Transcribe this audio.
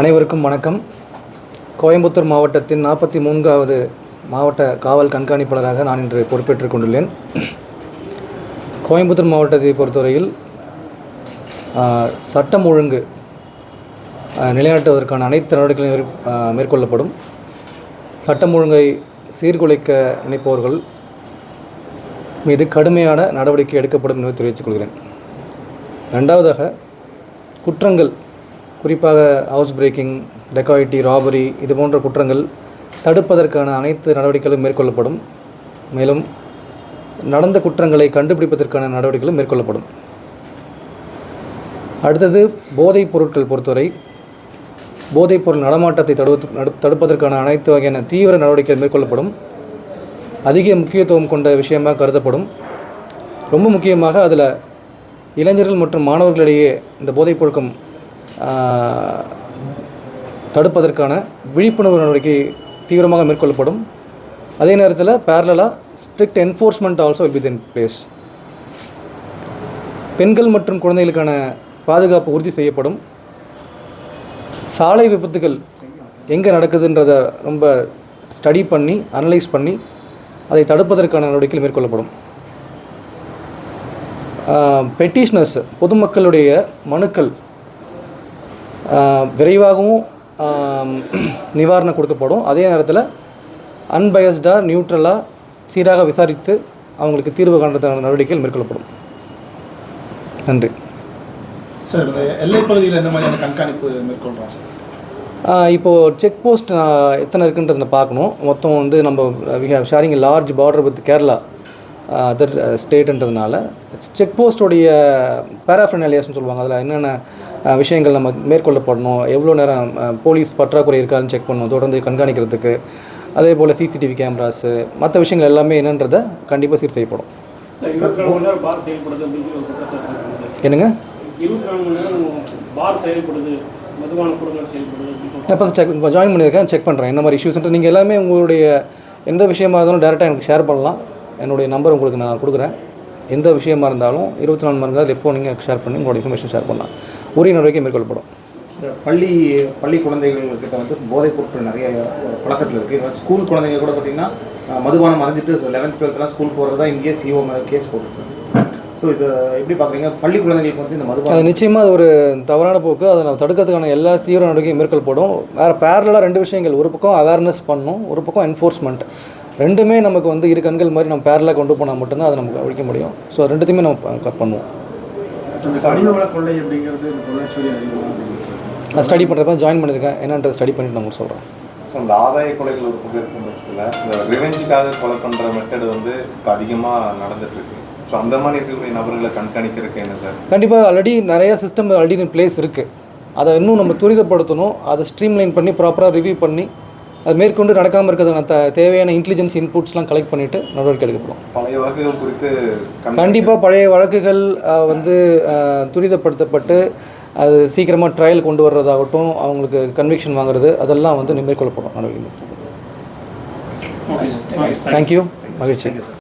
அனைவருக்கும் வணக்கம். கோயம்புத்தூர் மாவட்டத்தின் நாற்பத்தி மூன்றாவது மாவட்ட காவல் கண்காணிப்பாளராக நான் இன்று பொறுப்பேற்றுக் கொண்டுள்ளேன். கோயம்புத்தூர் மாவட்டத்தை பொறுத்தவரையில் சட்டம் ஒழுங்கு நிலைநாட்டுவதற்கான அனைத்து நடவடிக்கைகளும் மேற்கொள்ளப்படும். சட்டம் ஒழுங்கை சீர்குலைக்க நினைப்பவர்கள் மீது கடுமையான நடவடிக்கை எடுக்கப்படும் என்பதை தெரிவித்துக் கொள்கிறேன். ரெண்டாவதாக குற்றங்கள் குறிப்பாக ஹவுஸ் பிரேக்கிங் டெக்காயிட்டி ராபரி இது போன்ற குற்றங்கள் தடுப்பதற்கான அனைத்து நடவடிக்கைகளும் மேற்கொள்ளப்படும். மேலும் நடந்த குற்றங்களை கண்டுபிடிப்பதற்கான நடவடிக்கைகளும் மேற்கொள்ளப்படும். அடுத்தது போதைப் பொருட்கள் பொறுத்தவரை போதைப் பொருள் நடமாட்டத்தை தடுத்து தடுப்பதற்கான அனைத்து வகையான தீவிர நடவடிக்கைகள் மேற்கொள்ளப்படும். அதிக முக்கியத்துவம் கொண்ட விஷயமாக கருதப்படும். ரொம்ப முக்கியமாக அதில் இளைஞர்கள் மற்றும் மாணவர்களிடையே இந்த போதைப் பழக்கம் தடுப்பதற்கான விழிப்புணர்வு நடவடிக்கை தீவிரமாக மேற்கொள்ளப்படும். அதே நேரத்தில் பேரலாக strict enforcement also will be then place பெண்கள் மற்றும் குழந்தைகளுக்கான பாதுகாப்பு உறுதி செய்யப்படும். சாலை விபத்துகள் எங்கே நடக்குதுன்றதை ரொம்ப ஸ்டடி பண்ணி அனலைஸ் பண்ணி அதை தடுப்பதற்கான நடவடிக்கைகள் மேற்கொள்ளப்படும். பெட்டிஷனர்ஸ் பொதுமக்களுடைய மனுக்கள் விரைவாகவும் நிவாரணம் கொடுக்கப்படும். அதே நேரத்தில் அன்பயஸ்டாக நியூட்ரலாக சீராக விசாரித்து அவங்களுக்கு தீர்வு காண்றதுக்கான நடவடிக்கைகள் மேற்கொள்ளப்படும். நன்றி. சார் எல்லைப் பகுதியில் எந்த மாதிரியான கண்காணிப்பு மேற்கொள்கிறோம் சார் ஆஹ் இப்போ செக் போஸ்ட் எத்தனை இருக்குன்றதை பார்க்கணும். மொத்தம் வந்து நம்ம we have sharing large border with Kerala other ஸ்டேட்டுன்றதுனால check போஸ்டோடைய பேராஃபினாலியாஸ்னு சொல்லுவாங்க. அதில் என்னென்ன விஷயங்கள் நம்ம மேற்கொள்ளப்படணும். எவ்வளோ நேரம் போலீஸ் பற்றாக்குறை இருக்கான்னு செக் பண்ணணும். தொடர்ந்து கண்காணிக்கிறதுக்கு. அதே போல் சிசிடிவி கேமராஸு மற்ற விஷயங்கள் எல்லாமே என்னன்றதை கண்டிப்பாக சீர் செய்யப்படும். என்னங்க? இப்போ செக் ஜாயின் பண்ணியிருக்கேன் செக் பண்ணுறேன் என்ன மாதிரி இஷ்யூஸ்ன்ட்டு நீங்கள் எல்லாமே உங்களுடைய எந்த விஷயமா இருந்தாலும் டேரெக்டாக எனக்கு ஷேர் பண்ணலாம். என்னுடைய நம்பர் உங்களுக்கு நான் கொடுக்குறேன். எந்த விஷயமா இருந்தாலும் இருபத்தி நாலு மணி நேரம் எப்போ நீங்கள் ஷேர் பண்ணி உங்களோட இன்ஃபர்மேஷன் ஷேர் பண்ணலாம். உரிய நடவடிக்கை மேற்கொள்ளப்படும். பள்ளி பள்ளி குழந்தைகள்கிட்ட வந்து போதைப் பொருட்கள் நிறைய பழக்கத்தில் இருக்குது ஸ்கூல் குழந்தைங்க கூட பார்த்தீங்கன்னா மதுபானம் மறைஞ்சிட்டு லெவன்த் டுவெல்த்லாம் ஸ்கூல் போகிறது தான் இங்கேயே சிஓ கேஸ் போட்டுருக்கு ஸோ இதை எப்படி பார்க்குறீங்க பள்ளி குழந்தைங்களுக்கு வந்து இந்த அது மதுபானம் நிச்சயமாக அது ஒரு தவறான போக்கு. அதை நம்ம தடுக்கிறதுக்கான எல்லா தீவிர நடவடிக்கையும் மேற்கொள்ளப்படும். வேறு பேரலாக ரெண்டு விஷயங்கள். ஒரு பக்கம் அவேர்னஸ் பண்ணணும் ஒரு பக்கம் என்ஃபோர்ஸ்மெண்ட் ரெண்டுமே நமக்கு வந்து இரு கண்கள் மாதிரி நம்ம பேரலாக கொண்டு போனால் மட்டும்தான் அதை நமக்கு அழிக்க முடியும். ஸோ ரெண்டுத்தையுமே நம்ம பண்ணுவோம். இந்த கனிமவள கொள்ளை அப்படிங்கிறது இந்த பொள்ளாச்சி நான் ஸ்டடி பண்ணுறப்ப ஜாயின் பண்ணியிருக்கேன். என்னன்றது ஸ்டடி பண்ணிட்டு நான் உங்களுக்கு சொல்கிறேன் ஸோ இந்த ஆதாய கொலைகள் ஒரு பக்கம் இருக்கும் பட்சத்தில் இந்த ரிவெஞ்சுக்காக கொலை பண்ணுற மெத்தட் வந்து இப்போ அதிகமாக நடந்துட்டு இருக்கு ஸோ அந்த மாதிரி இருக்கக்கூடிய நபர்களை கண்காணிக்கிறதுக்கு என்ன சார்? கண்டிப்பாக ஆல்ரெடி நிறைய சிஸ்டம் ஆல்ரெடி இன் பிளேஸ் இருக்குது அதை இன்னும் நம்ம துரிதப்படுத்தணும். அதை ஸ்ட்ரீம்லைன் பண்ணி ப்ராப்பராக ரிவ்யூ பண்ணி அது மேற்கொண்டு நடக்காமல் இருக்கிறதுக்கான த தேவையான இன்டெலிஜென்ஸ் இன்புட்ஸ்லாம் கலெக்ட் பண்ணிவிட்டு நடவடிக்கை எடுக்கப்படும். பழைய வழக்குகள் குறித்து கண்டிப்பாக பழைய வழக்குகள் வந்து துரிதப்படுத்தப்பட்டு அது சீக்கிரமாக ட்ரையல் கொண்டு வர்றதாகட்டும் அவங்களுக்கு கன்விக்ஷன் வாங்குறது அதெல்லாம் வந்து மேற்கொள்ளப்படும் நடவடிக்கை தேங்க்யூ மகிழ்ச்சி.